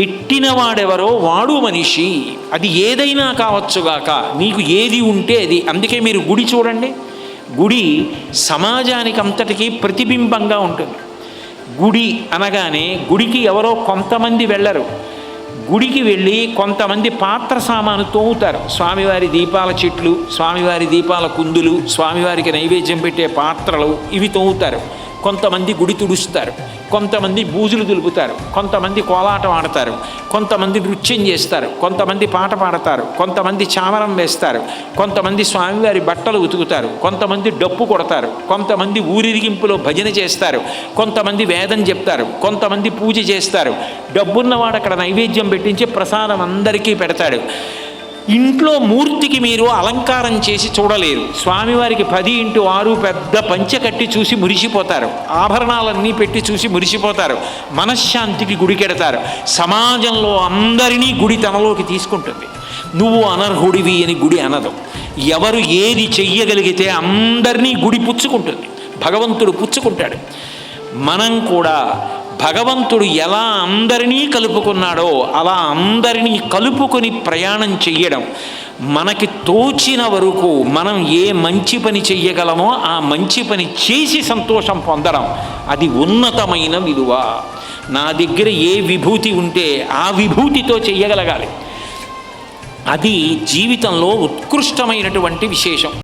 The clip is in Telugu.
పెట్టినవాడెవరో వాడు మనిషి. అది ఏదైనా కావచ్చుగాక నీకు ఏది ఉంటే అది. అందుకే మీరు గుడి చూడండి. గుడి సమాజానికి అంతటికీ ప్రతిబింబంగా ఉంటుంది. గుడి అనగానే గుడికి ఎవరో కొంతమంది వెళ్ళరు. గుడికి వెళ్ళి కొంతమంది పాత్ర సామాను తోముతారు. స్వామివారి దీపాల చెట్లు స్వామివారి దీపాల కుందులు స్వామివారికి నైవేద్యం పెట్టే పాత్రలు ఇవి తోముతారు. కొంతమంది గుడి తుడుస్తారు కొంతమంది బూజులు దులుపుతారు కొంతమంది కోలాటం ఆడతారు కొంతమంది నృత్యం చేస్తారు కొంతమంది పాట పాడతారు కొంతమంది చామరం వేస్తారు కొంతమంది స్వామివారి బట్టలు ఉతుకుతారు కొంతమంది డప్పు కొడతారు కొంతమంది ఊరిరిగింపులో భజన చేస్తారు కొంతమంది వేదం చెప్తారు కొంతమంది పూజ చేస్తారు. డబ్బున్నవాడు అక్కడ నైవేద్యం పెట్టించి ప్రసాదం అందరికీ పెడతాడు. ఇంట్లో మూర్తికి మీరు అలంకారం చేసి చూడలేరు. స్వామివారికి పది ఇంటూ ఆరు పెద్ద పంచె కట్టి చూసి మురిసిపోతారు. ఆభరణాలన్నీ పెట్టి చూసి మురిసిపోతారు. మనశ్శాంతికి గుడికెడతారు సమాజంలో అందరినీ గుడి తనలోకి తీసుకుంటుంది. నువ్వు అనర్హుడివి అని గుడి అనదు. ఎవరు ఏది చెయ్యగలిగితే అందరినీ గుడి పుచ్చుకుంటుంది. భగవంతుడు పుచ్చుకుంటాడు. మనం కూడా భగవంతుడు ఎలా అందరినీ కలుపుకున్నాడో అలా అందరినీ కలుపుకొని ప్రయాణం చెయ్యడం మనకి తోచిన వరకు మనం ఏ మంచి పని చెయ్యగలమో ఆ మంచి పని చేసి సంతోషం పొందడం. అది ఉన్నతమైన విలువ. నా దగ్గర ఏ విభూతి ఉంటే ఆ విభూతితో చెయ్యగలగాలి. అది జీవితంలో ఉత్కృష్టమైనటువంటి విశేషం.